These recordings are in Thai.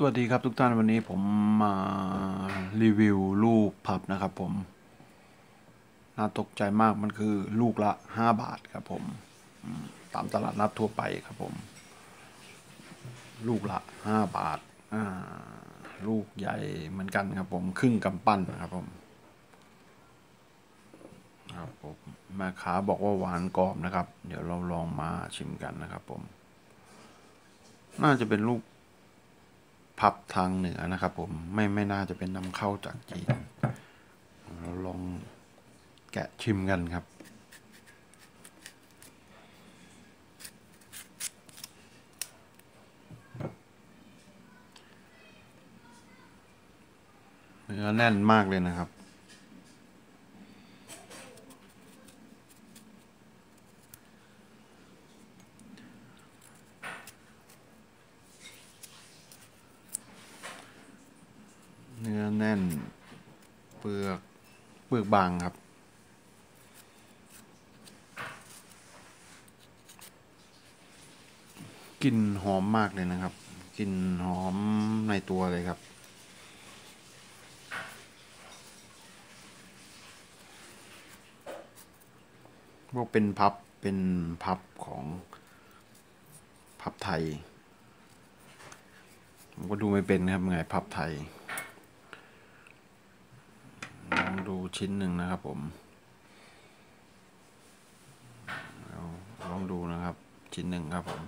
สวัสดีครับทุกท่านวันนี้ผมมารีวิวลูกพับนะครับผม น่าตกใจมากมันคือลูกละห้าบาทครับผม ตามตลาดนัดทั่วไปครับผม ลูกละห้าบาทลูกใหญ่เหมือนกันครับผมครึ่งกำปั้นนะครับผมครับผมแม่ค้าบอกว่าหวานกรอบนะครับ เดี๋ยวเราลองมาชิมกันนะครับผม น่าจะเป็นลูก พับทางเหนือนะครับ ผมไม่ไม่น่าจะเป็นนำเข้าจากจีนเราลองแกะชิมกันครับ เนื้อแน่นมากเลยนะครับ อแน่น เปลือก เปลือกบางครับ กลิ่นหอมมากเลยนะครับ กลิ่นหอมในตัวเลยครับพวกเป็นพับ เป็นพับของพับไทย ผมก็ดูไม่เป็นครับไงพับไทย ลองดู ชิ้นหนึ่งนะครับผมลองดูนะครับ ชิ้นหนึ่งครับผม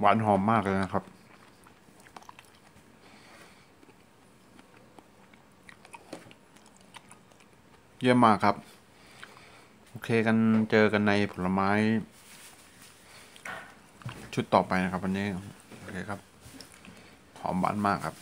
หวานหอมมากเลยนะครับ เยี่ยมมากครับ เคกันเจอกันในผลไม้ ชุดต่อไปนะครับวันนี้ โอเคครับ หอมหวานมากครับ